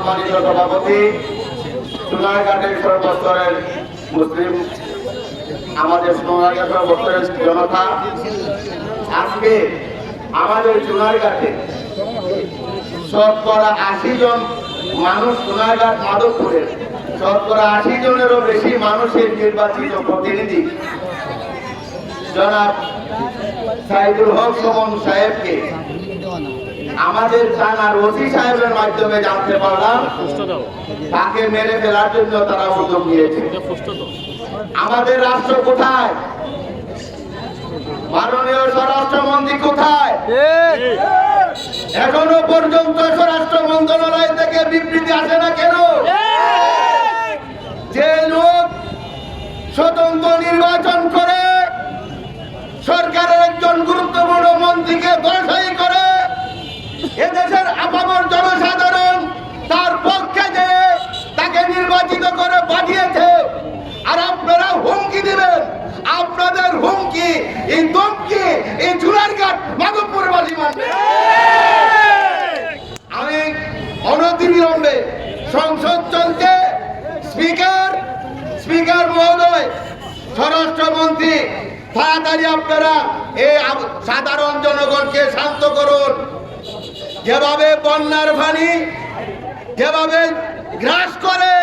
সম্মানিত সভাপতি সোনারঘাটের সর্বস্তরের মুসলিম, আমাদের সোনারঘাট সর্বস্তরের জনতা, আজকে আমাদের সোনারঘাটে শতকরা আশি জন মানুষ সোনারঘাট মাধবপুরের শতকরা আশি জনেরও বেশি মানুষের নির্বাচিত প্রতিনিধি। জনাব সাইদুল হক সুমন সাহেবকে আমাদের থানার ওসি সাহেবের মাধ্যমে জানতে পারলাম তাকে মেরে ফেলার জন্য তারা উদ্যোগ নিয়েছে আমাদের রাষ্ট্র কোথায়? মাননীয় স্বরাষ্ট্রমন্ত্রী কোথায়? এখনও পর্যন্ত স্বরাষ্ট্র মন্ত্রণালয় থেকে বিবৃতি আসে না কেন যে লোক স্বতন্ত্র নির্বাচন করে সরকারের একজন গুরুত্বপূর্ণ মন্ত্রীকে দর্শাই করে এদেশের আপামর জনসাধারণ তার পক্ষে যে তাকে নির্বাচিত করে পাঠিয়েছে আর আপনারা হুমকি দিবেন আপনাদের হুমকি এই দমকি এই চুলারঘাট মাধবপুরবাসী মানবে আমি অনতিবিলম্বে সংসদ চলছে স্পিকার স্পিকার মহোদয় স্বরাষ্ট্রমন্ত্রী তাড়াতাড়ি আপনারা এই সাধারণ জনগণকে শান্ত করুন। যেভাবে বন্যার পানি যেভাবে গ্রাস করে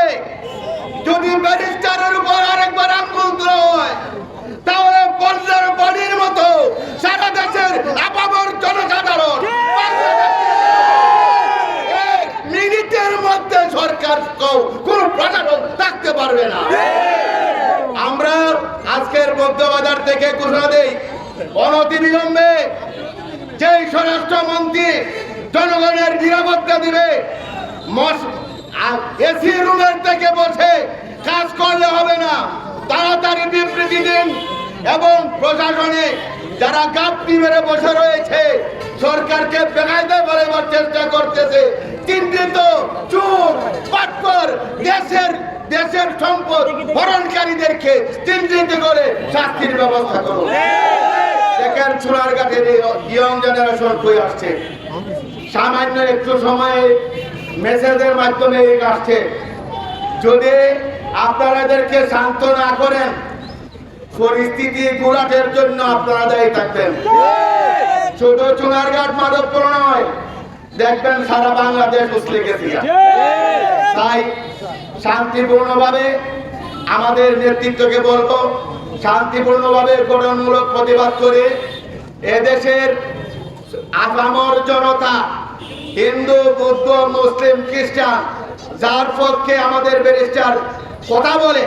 যদি ব্যারিস্টারের উপর আরেকবার তোলা হয় তাহলে বন্যার পানির মতো সারা দেশের আপামর জনসাধারণ মিনিটের মধ্যে সরকার কোন প্রশাসন থাকতে পারবে না। আজকের মধ্যবাজার থেকে ঘোষণা দেই। অনতিবিলম্বে যেই স্বরাষ্ট্রমন্ত্রী জনগণের নিরাপত্তা দিবে এসি রুমের থেকে বসে কাজ করলে হবে না। তাড়াতাড়ি বিবৃতি দিন এবং প্রশাসনে যারা গাপটি মেরে বসে রয়েছে, সরকারকে বেকায়দা বলেবার চেষ্টা করতেছে। চিন্তিত, চুপ, পাটকর, দেশের দেশের সম্পদ হরণকারীদেরকে চিহ্নিত করে শাস্তির ব্যবস্থা করুন দেখেন চুলার কাছে ইয়ং জেনারেশন কই আসছে? সামান্য একটু সময়ে মেসেজের মাধ্যমে এই আসছে। যদি আপনারা এদেরকে শান্ত না করেন পরিস্থিতি গুলাটের জন্য আপনারা দায়ী থাকবেন। শুধু চুনারঘাট মাধবপুর নয় দেখবেন সারা বাংলাদেশ মুসলিম গেছে। তাই শান্তিপূর্ণভাবে আমাদের নেতৃত্বকে বলব শান্তিপূর্ণভাবে গঠনমূলক প্রতিবাদ করে এদেশের আসামর জনতা হিন্দু বৌদ্ধ মুসলিম খ্রিস্টান যার পক্ষে আমাদের ব্যারিস্টার কথা বলে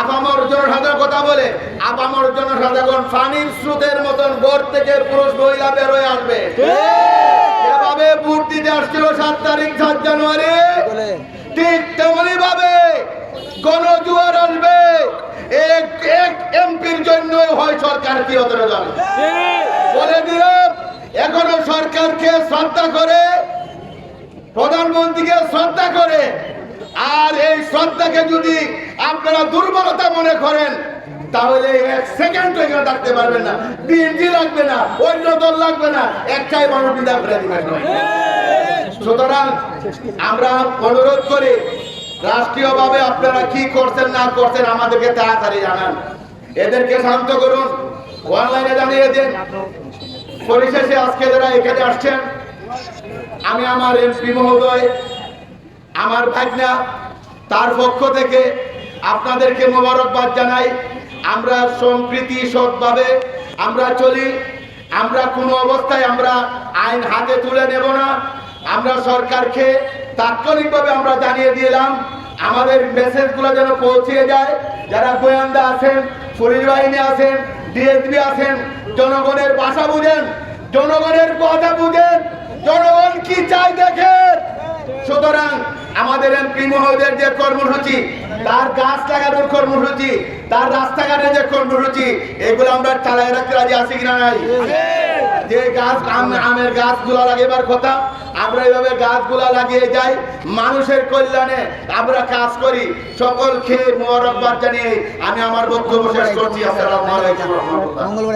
আপামর জনসাধারণ কথা বলে আপামর জনসাধারণ পানির স্রোতের মতন ঘর থেকে পুরুষ মহিলা বেরোয় আসবে। যেভাবে ভোট দিতে আসছিল সাত তারিখ সাত জানুয়ারি। ঠিক তেমনি ভাবে গণজুয়ার আসবে এক এক এমপির জন্য হয় সরকার কি হতে যাবে বলে দিলাম এখনও সরকারকে শ্রদ্ধা করে প্রধানমন্ত্রীকে শ্রদ্ধা করে আর এই শ্রদ্ধাকে যদি আপনারা দুর্বলতা মনে করেন তাহলে এক সেকেন্ড এখানে থাকতে পারবেন না। বিএনপি লাগবে না অন্য দল লাগবে না একটাই মানুষ বিদায় করে দিবেন সুতরাং আমরা অনুরোধ করি, রাষ্ট্রীয়ভাবে আপনারা কি করছেন, না করছেন আমাদেরকে তাড়াতাড়ি জানান। এদেরকে শান্ত করুন। অনলাইনে জানিয়ে দিন। পরিশেষে আজকে যারা এখানে আসছেন, আমি আমার এমপি মহোদয়, আমার ভাগনা, তার পক্ষ থেকে আপনাদেরকে মোবারকবাদ জানাই। আমরা সম্প্রীতি সৎভাবে আমরা চলি। আমরা কোনো অবস্থায় আমরা আইন হাতে তুলে নেব না। আমরা সরকারকে তাৎক্ষণিকভাবে আমরা জানিয়ে দিলাম, আমাদের মেসেজগুলো যেন পৌঁছিয়ে যায়। যারা গোয়েন্দা আছেন, পুলিশ বাহিনী আছেন ডিএসপি আছেন, জনগণের ভাষা বুঝেন, জনগণের কথা বুঝেন, জনগণ কি চাই দেখেন। সুতরাং আমাদের এমপি মহোদয়ের যে কর্মসূচি, তার গাছ লাগানোর কর্মসূচি, তার রাস্তাঘাটের যে কর্মসূচি, এগুলো আমরা চালাই রাখতে রাজি আছি কিনা নাই? যে গাছ আমের গাছগুলা লাগাবার কথা, আমরা এইভাবে গাছগুলা লাগিয়ে যাই, মানুষের কল্যাণে আমরা কাজ করি। সকল খেয়ে মোবারকবাদ জানিয়ে আমি আমার বক্তব্য শেষ করছি। আসসালামু আলাইকুম মঙ্গলবার